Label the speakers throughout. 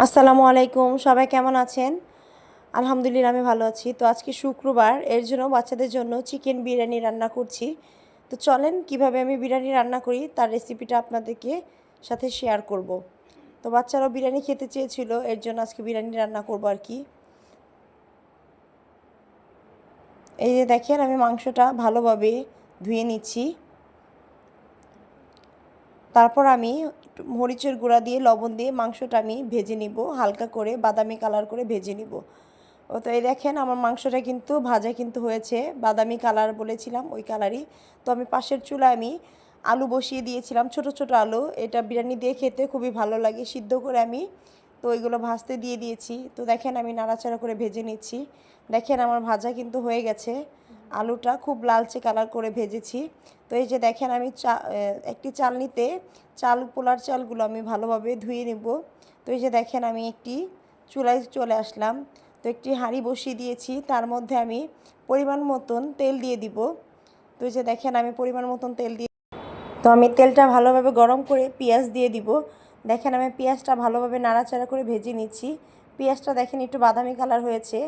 Speaker 1: আসসালামু আলাইকুম, সবাই কেমন আছেন? আলহামদুলিল্লাহ, আমি ভালো আছি। তো আজকে শুক্রবার, এর জন্য বাচ্চাদের জন্য চিকেন বিরিয়ানি রান্না করছি। তো চলেন, কীভাবে আমি বিরিয়ানি রান্না করি, তার রেসিপিটা আপনাদেরকে সাথে শেয়ার করব। তো বাচ্চারাও বিরিয়ানি খেতে চেয়েছিল, এর জন্য আজকে বিরিয়ানি রান্না করব আর কি। এই যে দেখেন, আমি মাংসটা ভালোভাবে ধুয়ে নিচ্ছি। তারপর আমি মরিচের গুঁড়া দিয়ে, লবণ দিয়ে মাংসটা আমি ভেজে নিব। হালকা করে বাদামি কালার করে ভেজে নিব। ও তো এই দেখেন আমার মাংসটা কিন্তু ভাজা কিন্তু হয়েছে। বাদামি কালার বলেছিলাম, ওই কালারই। তো আমি পাশের চুলায় আমি আলু বসিয়ে দিয়েছিলাম, ছোট ছোট আলু। এটা বিরিয়ানি দিয়ে খেতে খুবই ভালো লাগে, সিদ্ধ করে আমি তো ওইগুলো ভাজতে দিয়ে দিয়েছি। তো দেখেন আমি নাড়াচাড়া করে ভেজে নিচ্ছি। দেখেন আমার ভাজা কিন্তু হয়ে গেছে। আলুটা খুব লালচে কালার করে ভেজেছি। তো এই যে দেখেন আমি চা একটি চালনিতে চাল, পোলার চালগুলো আমি ভালোভাবে ধুয়ে নেব। তো এই যে দেখেন আমি একটি চুলায় চলে আসলাম। তো একটি হাঁড়ি বসিয়ে দিয়েছি, তার মধ্যে আমি পরিমাণ মতন তেল দিয়ে দিব। তো এই যে দেখেন আমি পরিমাণ মতন তেল দিয়ে, তো আমি তেলটা ভালোভাবে গরম করে পেঁয়াজ দিয়ে দিব। দেখেন আমি পেঁয়াজটা ভালোভাবে নাড়াচাড়া করে ভেজে নিচ্ছি। পেঁয়াজটা দেখেন একটু বাদামি কালার হয়েছে।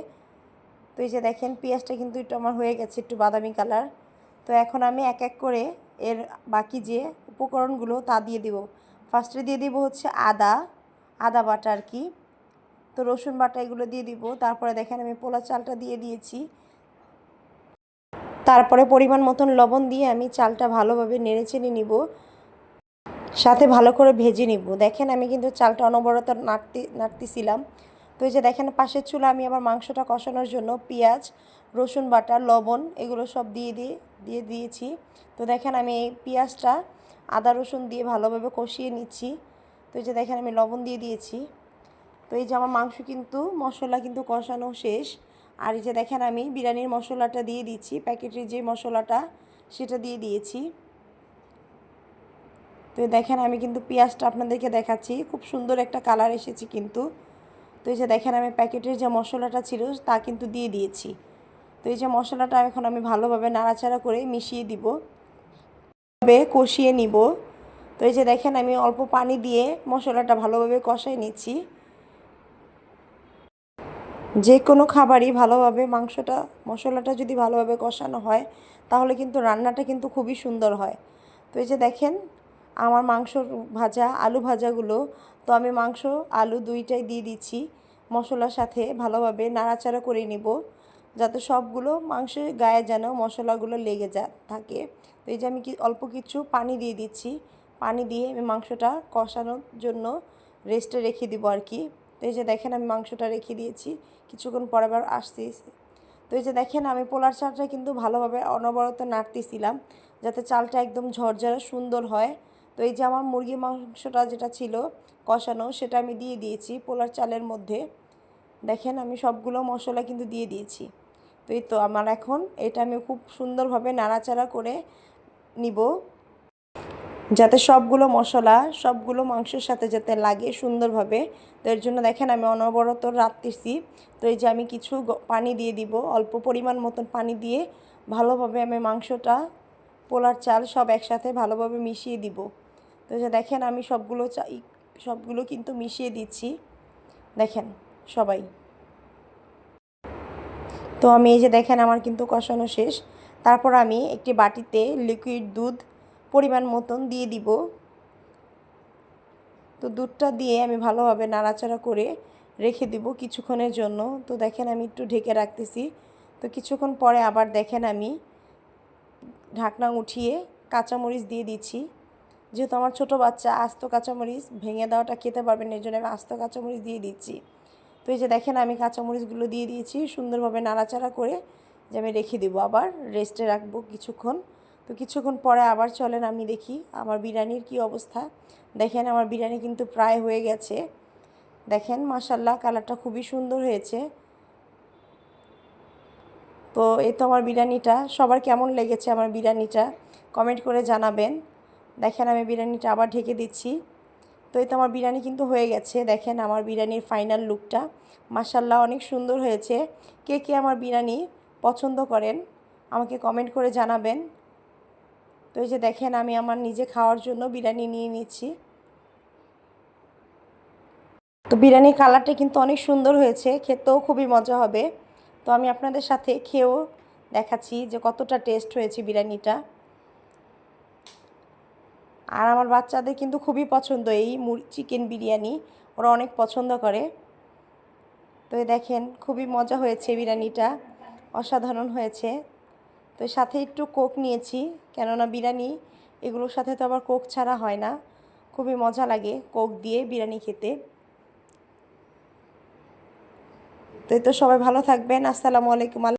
Speaker 1: তো এই যে দেখেন, পেঁয়াজটা কিন্তু একটু আমার হয়ে গেছে একটু বাদামি কালার। তো এখন আমি এক এক করে এর বাকি যে উপকরণগুলো তা দিয়ে দিব। ফার্স্টে দিয়ে দিব হচ্ছে আদা আদা বাটা আর কি। তো রসুন বাটা এগুলো দিয়ে দিব। তারপরে দেখেন আমি পোলা চালটা দিয়ে দিয়েছি। তারপরে পরিমাণ মতন লবণ দিয়ে আমি চালটা ভালোভাবে নেড়ে চেড়ে নিব। সাথে ভালো করে ভেজে নিব। দেখেন আমি কিন্তু চালটা অনবরত নাড়তে, নাড়তেছিলাম। এই যে দেখেন, পাশের চুলা আমি আবার মাংসটা কষানোর জন্য পেঁয়াজ, রসুন বাটা, লবণ এগুলো সব দিয়ে দিয়ে দিয়ে দিয়েছি। তো দেখেন, আমি এই পেঁয়াজটা আদা, রসুন দিয়ে ভালোভাবে কষিয়ে নিচ্ছি। তো এই যে দেখেন, আমি লবণ দিয়ে দিয়েছি। তো এই যে আমার মাংস কিন্তু, মশলা কিন্তু কষানো শেষ। আর এই যে দেখেন, আমি বিরিয়ানির মশলাটা দিয়ে দিচ্ছি প্যাকেটের যে মশলাটা, সেটা দিয়ে দিয়েছি। তো দেখেন, আমি কিন্তু পেঁয়াজটা আপনাদেরকে দেখাচ্ছি, খুব সুন্দর একটা কালার এসেছে কিন্তু। তো এই যে দেখেন আমি প্যাকেটের যে মশলাটা ছিল তা কিন্তু দিয়ে দিয়েছি। তো এই যে মশলাটা এখন আমি ভালোভাবে নাড়াচাড়া করে মিশিয়ে দিব। ভাবে কষিয়ে নিব। তো এই যে দেখেন আমি অল্প পানি দিয়ে মশলাটা ভালোভাবে কষাই নিচ্ছি। যে কোনো খাবারই ভালোভাবে মাংসটা, মশলাটা যদি ভালোভাবে কষানো হয়, তাহলে কিন্তু রান্নাটা কিন্তু খুবই সুন্দর হয়। তো এই যে দেখেন আমার মাংস ভাজা, আলু ভাজাগুলো। তো আমি মাংস, আলু দুইটাই দিয়ে দিচ্ছি। মশলার সাথে ভালোভাবে নাড়াচাড়া করে নিব, যাতে সবগুলো মাংসের গায়ে যেন মশলাগুলো লেগে যা, থাকে। তো এই যে আমি কি, অল্প কিছু পানি দিয়ে দিচ্ছি। পানি দিয়ে আমি মাংসটা কষানোর জন্য রেস্টে রেখে দিব আর কি। তো এই যে দেখেন আমি মাংসটা রেখে দিয়েছি। কিছুক্ষণ পরে আবার আসতেছি তো এই যে দেখেন আমি পোলার চালটা কিন্তু ভালোভাবে অনবরত নাড়তেছিলাম, যাতে চালটা একদম ঝরঝরে সুন্দর হয়। তো এই যে আমার মুরগি মাংসটা যেটা ছিল কষানো, সেটা আমি দিয়ে দিয়েছি পোলার চালের মধ্যে। দেখেন আমি সবগুলো মশলা কিন্তু দিয়ে দিয়েছি। তো এই তো আমার এখন এটা আমি খুব সুন্দরভাবে নাড়াচাড়া করে নিব। যাতে সবগুলো মশলা, সবগুলো মাংসের সাথে যাতে লাগে সুন্দরভাবে। তো এর জন্য দেখেন আমি অনবরত রাখতেছি তো এই যে আমি কিছু পানি দিয়ে দিব, অল্প পরিমাণ মতন পানি দিয়ে ভালোভাবে আমি মাংসটা, পোলার চাল সব একসাথে ভালোভাবে মিশিয়ে দিব। তো যে দেখেন আমি সবগুলো চাই, সবগুলো কিন্তু মিশিয়ে দিচ্ছি। দেখেন, সবাই। তো আমি এই যে দেখেন আমার কিন্তু কষানো শেষ। তারপর আমি একটি বাটিতে লিকুইড দুধ পরিমাণ মতন দিয়ে দিব। তো দুধটা দিয়ে আমি ভালোভাবে নাড়াচাড়া করে রেখে দিব কিছুক্ষণের জন্য। তো দেখেন আমি একটু ঢেকে রাখতেছি। তো কিছুক্ষণ পরে আবার দেখেন আমি ঢাকনা উঠিয়ে কাঁচামরিচ দিয়ে দিচ্ছি। যেহেতু আমার ছোটো বাচ্চা, আস্ত কাঁচামরিচ ভেঙে দেওয়াটা খেতে পারবেন এই জন্য আমি আস্ত কাঁচামরিচ দিয়ে দিচ্ছি। তো এই যে দেখেন, আমি কাঁচামরিচগুলো দিয়ে দিয়েছি, সুন্দরভাবে নাড়াচাড়া করে যে আমি রেখে দেবো, আবার রেস্টে রাখব কিছুক্ষণ। তো কিছুক্ষণ পরে আবার চলেন, আমি দেখি আমার বিরিয়ানির কি অবস্থা। দেখেন, আমার বিরিয়ানি কিন্তু প্রায় হয়ে গেছে। দেখেন মাসাল্লাহ কালারটা খুবই সুন্দর হয়েছে। তো এই তো আমার বিরিয়ানিটা। সবার কেমন লেগেছে আমার বিরিয়ানিটা? কমেন্ট করে জানাবেন। দেখেন আমি বিরিয়ানিটা আবার ঢেকে দিচ্ছি। তো এই তো আমার বিরিয়ানি কিন্তু হয়ে গেছে। দেখেন আমার বিরিয়ানির ফাইনাল লুকটা মাসাল্লাহ অনেক সুন্দর হয়েছে। কে কে আমার বিরিয়ানি পছন্দ করেন, আমাকে কমেন্ট করে জানাবেন। তো এই যে দেখেন, আমি আমার নিজে খাওয়ার জন্য বিরিয়ানি নিয়ে নিচ্ছি। তো বিরিয়ানির কালারটা কিন্তু অনেক সুন্দর হয়েছে। খেতেও খুবই মজা হবে। তো আমি আপনাদের সাথে খেয়েও দেখাচ্ছি যে কতটা টেস্ট হয়েছে বিরিয়ানিটা। আর আমার বাচ্চাদের কিন্তু খুবই পছন্দ এই চিকেন বিরিয়ানি। ওরা অনেক পছন্দ করে। তো দেখেন, খুবই মজা হয়েছে বিরিয়ানিটা। অসাধারণ হয়েছে। তো সাথে একটু কোক নিয়েছি, কেননা বিরিয়ানি, এগুলোর সাথে তো আবার কোক ছাড়া হয় না। খুবই মজা লাগে কোক দিয়ে বিরিয়ানি খেতে। তো তো সবাই ভালো থাকবেন। আসসালামু আলাইকুম।